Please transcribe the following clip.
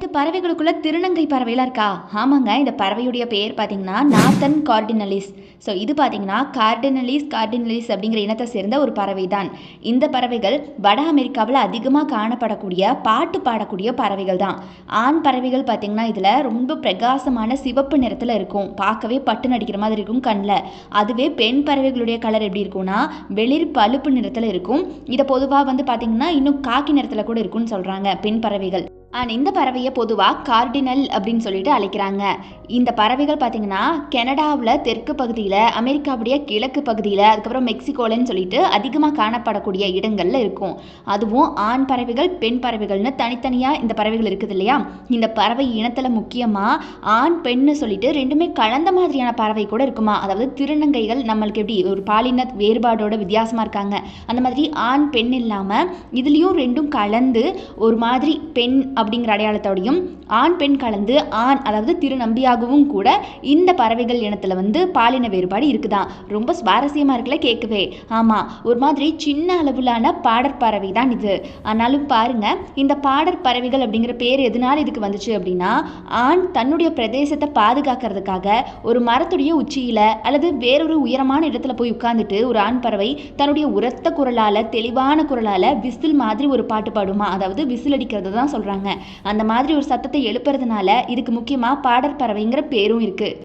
அது பறவைகளுக்குள்ள திருநங்கை பறவைலாம் இருக்கா? ஆமாங்க இந்த பறவையுடைய பெயர் பார்த்தீங்கன்னா நாத்தன் கார்டினலிஸ். ஸோ இது பார்த்தீங்கன்னா கார்டினலிஸ் கார்டினலிஸ் அப்படிங்கிற இனத்தை சேர்ந்த ஒரு பறவை தான் இந்த பறவைகள் வட அமெரிக்காவில் அதிகமாக காணப்படக்கூடிய பாட்டு பாடக்கூடிய பறவைகள் தான் ஆண் பறவைகள் பார்த்தீங்கன்னா இதில் ரொம்ப பிரகாசமான சிவப்பு நிறத்தில் இருக்கும். பார்க்கவே பட்டு நடிக்கிற மாதிரி இருக்கும் கண்ணில். அதுவே பெண் பறவைகளுடைய கலர் எப்படி இருக்கும்னா வெளிர் பழுப்பு நிறத்தில் இருக்கும். இதை பொதுவாக வந்து பார்த்தீங்கன்னா இன்னும் காக்கி நிறத்தில் கூட இருக்கும்னு சொல்கிறாங்க பெண் பறவைகள். அண்ட் இந்த பறவையை பொதுவாக கார்டினல் அப்படின்னு சொல்லிட்டு அழைக்கிறாங்க. இந்த பறவைகள் பார்த்தீங்கன்னா கனடாவில் தெற்கு பகுதியில் அமெரிக்காவுடைய கிழக்கு பகுதியில் அதுக்கப்புறம் மெக்சிகோலன்னு சொல்லிட்டு அதிகமாக காணப்படக்கூடிய இடங்களில் இருக்கும். அதுவும் ஆண் பறவைகள் பெண் பறவைகள்னு தனித்தனியாக இந்த பறவைகள் இருக்குது இல்லையா? இந்த பறவை இனத்தில் முக்கியமாக ஆண் பெண்ணு சொல்லிட்டு ரெண்டுமே கலந்த மாதிரியான பறவை கூட இருக்குமா? அதாவது திருநங்கைகள் நம்மளுக்கு எப்படி ஒரு பாலின வேறுபாடோட வித்தியாசமாக இருக்காங்க. அந்த மாதிரி ஆண் பெண் இல்லாமல் இதுலேயும் ரெண்டும் கலந்து ஒரு மாதிரி பெண் அப்படிங்கிற அடையாளத்தோடையும் ஆண் பெண் கலந்து ஆண் அதாவது திருநம்பியாகவும் கூட இந்த பறவைகள் இனத்தில் வந்து பாலின வேறுபாடு இருக்குதான் ரொம்ப சுவாரஸ்யமாக இருக்குல்ல கேட்கவே. ஆமாம் ஒரு மாதிரி சின்ன அளவிலான பாடற் பறவை தான் இது. ஆனாலும் பாருங்க இந்த பாடற் பறவைகள் அப்படிங்கிற பேர் எதனால இதுக்கு வந்துச்சு அப்படின்னா ஆண் தன்னுடைய பிரதேசத்தை பாதுகாக்கிறதுக்காக ஒரு மரத்துடைய உச்சியில் அல்லது வேறொரு உயரமான இடத்துல போய் உட்கார்ந்துட்டு ஒரு ஆண் பறவை தன்னுடைய உரத்த குரலால் தெளிவான குரலால் விசில் மாதிரி ஒரு பாட்டு பாடுமா? அதாவது விசில் அடிக்கிறது தான் சொல்கிறாங்க அந்த மாதிரி ஒரு சத்தத்தை எழுப்புறதுனால இதுக்கு முக்கியமாக பாடற் பறவைங்கிற பேரும் இருக்குது